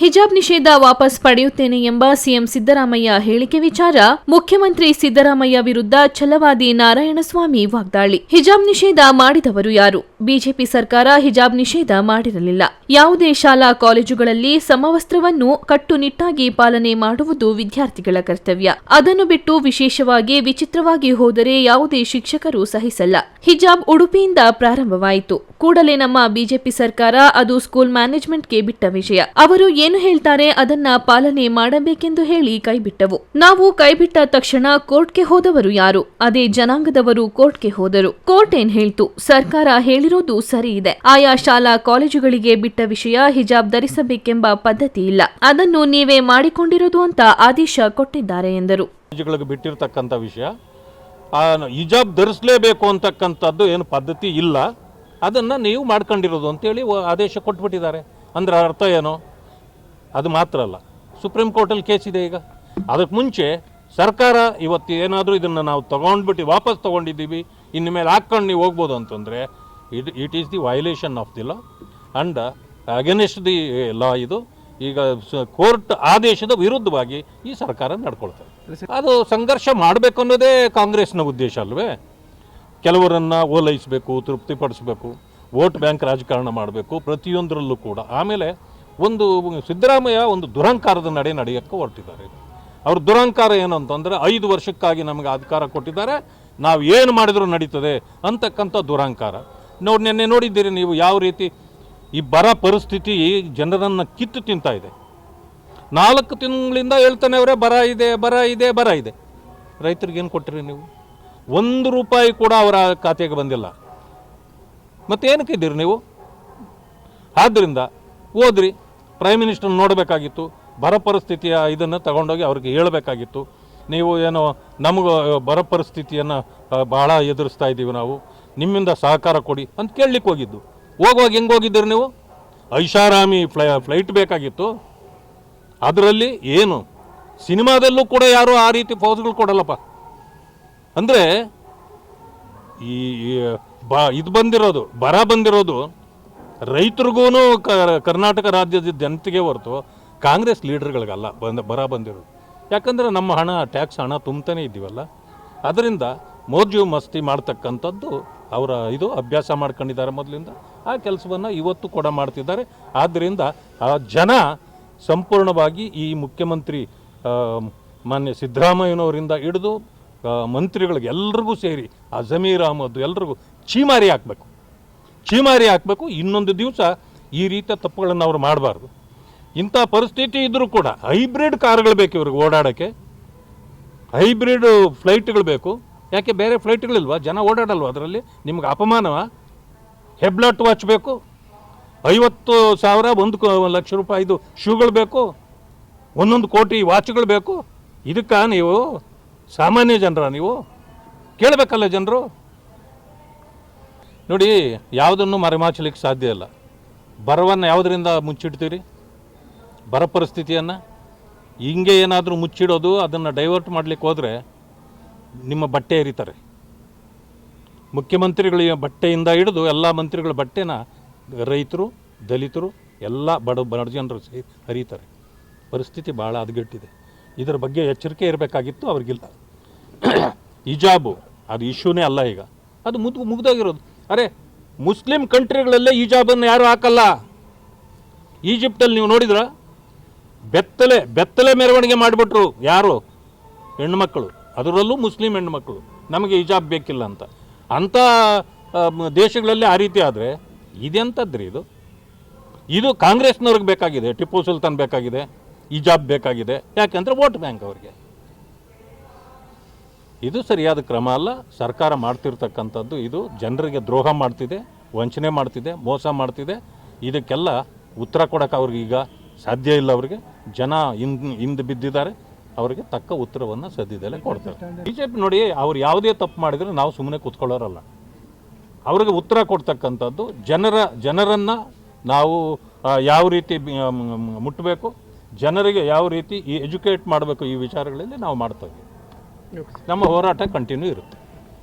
ಹಿಜಾಬ್ ನಿಷೇಧ ವಾಪಸ್ ಪಡೆಯುತ್ತೇನೆ ಎಂಬ ಸಿಎಂ ಸಿದ್ದರಾಮಯ್ಯ ಹೇಳಿಕೆ ವಿಚಾರ, ಮುಖ್ಯಮಂತ್ರಿ ಸಿದ್ದರಾಮಯ್ಯ ವಿರುದ್ಧ ಛಲವಾದಿ ನಾರಾಯಣಸ್ವಾಮಿ ವಾಗ್ದಾಳಿ. ಹಿಜಾಬ್ ನಿಷೇಧ ಮಾಡಿದವರು ಯಾರು? ಬಿಜೆಪಿ ಸರ್ಕಾರ ಹಿಜಾಬ್ ನಿಷೇಧ ಮಾಡಿರಲಿಲ್ಲ. ಯಾವುದೇ ಶಾಲಾ ಕಾಲೇಜುಗಳಲ್ಲಿ ಸಮವಸ್ತ್ರವನ್ನು ಕಟ್ಟುನಿಟ್ಟಾಗಿ ಪಾಲನೆ ಮಾಡುವುದು ವಿದ್ಯಾರ್ಥಿಗಳ ಕರ್ತವ್ಯ. ಅದನ್ನು ಬಿಟ್ಟು ವಿಶೇಷವಾಗಿ ವಿಚಿತ್ರವಾಗಿ ಹೋದರೆ ಯಾವುದೇ ಶಿಕ್ಷಕರು ಸಹಿಸಲ್ಲ. ಹಿಜಾಬ್ ಉಡುಪಿಯಿಂದ ಪ್ರಾರಂಭವಾಯಿತು. ಕೂಡಲೇ ನಮ್ಮ ಬಿಜೆಪಿ ಸರ್ಕಾರ ಅದು ಸ್ಕೂಲ್ ಮ್ಯಾನೇಜ್ಮೆಂಟ್ಗೆ ಬಿಟ್ಟ ವಿಷಯ ಅವರು ಹೇಳ್ತಾರೆ ಅದನ್ನ ಪಾಲನೆ ಮಾಡಬೇಕೆಂದು ಹೇಳಿ ಕೈಬಿಟ್ಟವು. ನಾವು ಕೈಬಿಟ್ಟ ತಕ್ಷಣ ಕೋರ್ಟ್ಗೆ ಹೋದವರು ಯಾರು? ಅದೇ ಜನಾಂಗದವರು ಕೋರ್ಟ್ಗೆ ಹೋದರು. ಕೋರ್ಟ್ ಏನ್ ಹೇಳ್ತು? ಸರ್ಕಾರ ಹೇಳಿರೋದು ಸರಿ ಇದೆ. ಆಯಾ ಶಾಲಾ ಕಾಲೇಜುಗಳಿಗೆ ಬಿಟ್ಟ ವಿಷಯ ಹಿಜಾಬ್ ಧರಿಸಬೇಕೆಂಬ ಪದ್ಧತಿ ಇಲ್ಲ. ಅದನ್ನು ನೀವೇ ಮಾಡಿಕೊಂಡಿರೋದು ಅಂತ ಆದೇಶ ಕೊಟ್ಟಿದ್ದಾರೆ ಎಂದರು. ಬಿಟ್ಟಿರತಕ್ಕಂತ ವಿಷಯ ಹಿಜಾಬ್ ಧರಿಸಲೇಬೇಕು ಅಂತಕ್ಕಂಥದ್ದು ಏನು ಪದ್ಧತಿ ಇಲ್ಲ. ಅದನ್ನು ನೀವು ಮಾಡ್ಕೊಂಡಿರೋದು ಅಂತೇಳಿ ಆದೇಶ ಕೊಟ್ಬಿಟ್ಟಿದ್ದಾರೆ. ಅಂದ್ರೆ ಅರ್ಥ ಏನು? ಅದು ಮಾತ್ರ ಅಲ್ಲ. ಸುಪ್ರೀಂ ಕೋರ್ಟಲ್ಲಿ ಕೇಸ್ ಇದೆ ಈಗ. ಅದಕ್ಕೆ ಮುಂಚೆ ಸರ್ಕಾರ ಇವತ್ತು ಏನಾದರೂ ಇದನ್ನು ನಾವು ತೊಗೊಂಡ್ಬಿಟ್ಟು ವಾಪಸ್ ತೊಗೊಂಡಿದ್ದೀವಿ, ಇನ್ನು ಮೇಲೆ ಹಾಕ್ಕೊಂಡು ನೀವು ಹೋಗ್ಬೋದು ಅಂತಂದರೆ it it is the violation of the law and against the law ಇದು. ಈಗ ಕೋರ್ಟ್ ಆದೇಶದ ವಿರುದ್ಧವಾಗಿ ಈ ಸರ್ಕಾರ ನಡ್ಕೊಳ್ತಾರೆ ಅದು ಸಂಘರ್ಷ ಮಾಡಬೇಕು ಅನ್ನೋದೇ ಕಾಂಗ್ರೆಸ್ನ ಉದ್ದೇಶ ಅಲ್ವೇ? ಕೆಲವರನ್ನು ಓಲೈಸಬೇಕು, ತೃಪ್ತಿಪಡಿಸಬೇಕು ವೋಟ್ ಬ್ಯಾಂಕ್ ರಾಜಕಾರಣ ಮಾಡಬೇಕು ಪ್ರತಿಯೊಂದರಲ್ಲೂ ಕೂಡ. ಆಮೇಲೆ ಒಂದು ಸಿದ್ದರಾಮಯ್ಯ ಒಂದು ದುರಂಕಾರದ ನಡೆ ನಡೆಯೋಕ್ಕೆ ಹೊರಟಿದ್ದಾರೆ. ಅವ್ರ ದುರಂಕಾರ ಏನು ಅಂತಂದರೆ ಐದು ವರ್ಷಕ್ಕಾಗಿ ನಮಗೆ ಅಧಿಕಾರ ಕೊಟ್ಟಿದ್ದಾರೆ. ನಾವು ಏನು ಮಾಡಿದರೂ ನಡೀತದೆ ಅಂತಕ್ಕಂಥ ದುರಂಕಾರ. ನೋಡಿ ನಿನ್ನೆ ನೋಡಿದ್ದೀರಿ ನೀವು ಯಾವ ರೀತಿ ಈ ಬರ ಪರಿಸ್ಥಿತಿ ಜನರನ್ನು ಕಿತ್ತು ತಿಂತಾ ಇದೆ. ನಾಲ್ಕು ತಿಂಗಳಿಂದ ಹೇಳ್ತಾನೆ ಅವರೇ, ಬರ ಇದೆ ಬರ ಇದೆ ಬರ ಇದೆ. ರೈತರಿಗೆ ಏನು ಕೊಟ್ಟಿರಿ ನೀವು? ಒಂದು ರೂಪಾಯಿ ಕೂಡ ಅವರ ಖಾತೆಗೆ ಬಂದಿಲ್ಲ. ಮತ್ತೆ ಇದ್ದೀರಿ ನೀವು? ಆದ್ದರಿಂದ ಹೋದ್ರಿ. ಪ್ರೈಮ್ ಮಿನಿಸ್ಟರ್ ನೋಡಬೇಕಾಗಿತ್ತು, ಬರ ಪರಿಸ್ಥಿತಿಯ ಇದನ್ನು ತಗೊಂಡೋಗಿ ಅವ್ರಿಗೆ ಹೇಳಬೇಕಾಗಿತ್ತು. ನೀವು ಏನೋ ನಮಗೂ ಬರ ಪರಿಸ್ಥಿತಿಯನ್ನು ಭಾಳ ಎದುರಿಸ್ತಾ ಇದ್ದೀವಿ ನಾವು, ನಿಮ್ಮಿಂದ ಸಹಕಾರ ಕೊಡಿ ಅಂತ ಕೇಳಲಿಕ್ಕೆ ಹೋಗಿದ್ದು. ಹೋಗುವಾಗ ಹೆಂಗೆ ಹೋಗಿದ್ದೀರಿ ನೀವು? ಐಷಾರಾಮಿ ಫ್ಲೈ, ಫ್ಲೈಟ್ ಬೇಕಾಗಿತ್ತು. ಅದರಲ್ಲಿ ಏನು, ಸಿನಿಮಾದಲ್ಲೂ ಕೂಡ ಯಾರು ಆ ರೀತಿ ಪೌಸ್ಗಳು ಕೊಡಲ್ಲಪ್ಪ. ಅಂದರೆ ಈ, ಬ, ಇದು ಬಂದಿರೋದು, ಬರ ಬಂದಿರೋದು ರೈತರಿಗೂ ಕರ್ನಾಟಕ ರಾಜ್ಯದ ಜನತೆಗೆ ಹೊರತು ಕಾಂಗ್ರೆಸ್ ಲೀಡರ್ಗಳಿಗಲ್ಲ, ಬಂದ, ಬರ ಬಂದಿರೋದು. ಯಾಕಂದರೆ ನಮ್ಮ ಹಣ, ಟ್ಯಾಕ್ಸ್ ಹಣ ತುಂಬ್ತಾನೆ ಇದ್ದೀವಲ್ಲ. ಅದರಿಂದ ಮೋಜು ಮಸ್ತಿ ಮಾಡ್ತಕ್ಕಂಥದ್ದು ಅವರ ಇದು ಅಭ್ಯಾಸ ಮಾಡ್ಕೊಂಡಿದ್ದಾರೆ ಮೊದಲಿಂದ. ಆ ಕೆಲಸವನ್ನು ಇವತ್ತು ಕೂಡ ಮಾಡ್ತಿದ್ದಾರೆ. ಆದ್ದರಿಂದ ಆ ಜನ ಸಂಪೂರ್ಣವಾಗಿ ಈ ಮುಖ್ಯಮಂತ್ರಿ ಮಾನ್ಯ ಸಿದ್ದರಾಮಯ್ಯನವರಿಂದ ಹಿಡಿದು ಮಂತ್ರಿಗಳಿಗೆ ಎಲ್ರಿಗೂ ಸೇರಿ, ಆ ಜಮೀರ್ ಅಹಮದ್ ಎಲ್ರಿಗೂ ಚೀಮಾರಿ ಹಾಕಬೇಕು. ಚೀಮಾರಿ ಹಾಕಬೇಕು, ಇನ್ನೊಂದು ದಿವಸ ಈ ರೀತಿಯ ತಪ್ಪುಗಳನ್ನು ಅವರು ಮಾಡಬಾರ್ದು. ಇಂಥ ಪರಿಸ್ಥಿತಿ ಇದ್ದರೂ ಕೂಡ ಹೈಬ್ರಿಡ್ ಕಾರ್ಗಳು ಬೇಕು ಇವ್ರಿಗೆ ಓಡಾಡೋಕ್ಕೆ. ಹೈಬ್ರಿಡ್ ಫ್ಲೈಟ್ಗಳು ಬೇಕು. ಯಾಕೆ ಬೇರೆ ಫ್ಲೈಟ್ಗಳಿಲ್ವಾ? ಜನ ಓಡಾಡಲ್ವ ಅದರಲ್ಲಿ? ನಿಮ್ಗೆ ಅಪಮಾನವ? ಹೆಬ್ಲಾಟ್ ವಾಚ್ ಬೇಕು. ಐವತ್ತು ಸಾವಿರ, ಒಂದು ಲಕ್ಷ ರೂಪಾಯಿದು ಶೂಗಳು ಬೇಕು. ಒಂದೊಂದು ಕೋಟಿ ವಾಚ್ಗಳು ಬೇಕು. ಇದಕ್ಕೆ ನೀವು ಸಾಮಾನ್ಯ ಜನರ ನೀವು? ಕೇಳಬೇಕಲ್ಲ ಜನರು? ನೋಡಿ, ಯಾವುದನ್ನು ಮರೆಮಾಚಲಿಕ್ಕೆ ಸಾಧ್ಯ ಇಲ್ಲ. ಬರವನ್ನು ಯಾವುದರಿಂದ ಮುಚ್ಚಿಡ್ತೀರಿ? ಬರ ಪರಿಸ್ಥಿತಿಯನ್ನು? ಹಿಂಗೆ ಏನಾದರೂ ಮುಚ್ಚಿಡೋದು, ಅದನ್ನು ಡೈವರ್ಟ್ ಮಾಡಲಿಕ್ಕೆ ಹೋದರೆ ನಿಮ್ಮ ಬಟ್ಟೆ ಎರಿತಾರೆ. ಮುಖ್ಯಮಂತ್ರಿಗಳ ಬಟ್ಟೆಯಿಂದ ಹಿಡಿದು ಎಲ್ಲ ಮಂತ್ರಿಗಳ ಬಟ್ಟೆನ ರೈತರು, ದಲಿತರು, ಎಲ್ಲ ಬಡ ಬಡ ಜನರು ಹರಿತಾರೆ. ಪರಿಸ್ಥಿತಿ ಭಾಳ ಹದಗೆಟ್ಟಿದೆ. ಇದರ ಬಗ್ಗೆ ಎಚ್ಚರಿಕೆ ಇರಬೇಕಾಗಿತ್ತು, ಅವ್ರಿಗಿಲ್ಲ. ಹಿಜಾಬು ಅದು ಇಶ್ಯೂನೇ ಅಲ್ಲ ಈಗ. ಅದು ಮುದ್, ಮುಗ್ದೋಗಿರೋದು. ಅರೆ, ಮುಸ್ಲಿಂ ಕಂಟ್ರಿಗಳಲ್ಲೇ ಹಿಜಾಬನ್ನು ಯಾರು ಹಾಕಲ್ಲ. ಈಜಿಪ್ಟಲ್ಲಿ ನೀವು ನೋಡಿದ್ರ? ಬೆತ್ತಲೆ ಬೆತ್ತಲೆ ಮೆರವಣಿಗೆ ಮಾಡಿಬಿಟ್ರು ಯಾರು? ಹೆಣ್ಮಕ್ಕಳು ಅದರಲ್ಲೂ ಮುಸ್ಲಿಂ ಹೆಣ್ಮಕ್ಕಳು ನಮಗೆ ಹಿಜಾಬ್ ಬೇಕಿಲ್ಲ ಅಂತ. ಅಂಥ ದೇಶಗಳಲ್ಲಿ ಆ ರೀತಿ ಆದರೆ ಇದೆಂಥದ್ರಿ ಇದು? ಇದು ಕಾಂಗ್ರೆಸ್ನವ್ರಿಗೆ ಬೇಕಾಗಿದೆ, ಟಿಪ್ಪು ಸುಲ್ತಾನ್ ಬೇಕಾಗಿದೆ ಈಜಾಬ್ ಬೇಕಾಗಿದೆ. ಯಾಕೆಂದರೆ ವೋಟ್ ಬ್ಯಾಂಕ್ ಅವ್ರಿಗೆ. ಇದು ಸರಿಯಾದ ಕ್ರಮ ಅಲ್ಲ. ಸರ್ಕಾರ ಮಾಡ್ತಿರ್ತಕ್ಕಂಥದ್ದು ಇದು ಜನರಿಗೆ ದ್ರೋಹ ಮಾಡ್ತಿದೆ, ವಂಚನೆ ಮಾಡ್ತಿದೆ, ಮೋಸ ಮಾಡ್ತಿದೆ. ಇದಕ್ಕೆಲ್ಲ ಉತ್ತರ ಕೊಡೋಕೆ ಅವ್ರಿಗೆ ಈಗ ಸಾಧ್ಯ ಇಲ್ಲ ಅವರಿಗೆ. ಜನ ಹಿಂದ್, ಹಿಂದೆ ಬಿದ್ದಿದ್ದಾರೆ. ಅವರಿಗೆ ತಕ್ಕ ಉತ್ತರವನ್ನು ಸದ್ಯದಲ್ಲೇ ಕೊಡ್ತಾರೆ. ಬಿ ಜೆ ಪಿ ನೋಡಿ, ಅವ್ರು ಯಾವುದೇ ತಪ್ಪು ಮಾಡಿದರೂ ನಾವು ಸುಮ್ಮನೆ ಕೂತ್ಕೊಳ್ಳೋರಲ್ಲ. ಅವ್ರಿಗೆ ಉತ್ತರ ಕೊಡ್ತಕ್ಕಂಥದ್ದು ಜನರ, ಜನರನ್ನು ನಾವು ಯಾವ ರೀತಿ ಮುಟ್ಟಬೇಕು ಜನರಿಗೆ ಯಾವ ರೀತಿ ಈ ಎಜುಕೇಟ್ ಮಾಡಬೇಕು ಈ ವಿಚಾರಗಳಲ್ಲಿ ನಾವು ಮಾಡ್ತಾ ಇದ್ದೀವಿ ನಮ್ಮ ಹೋರಾಟ ಕಂಟಿನ್ಯೂ ಇರುತ್ತೆ.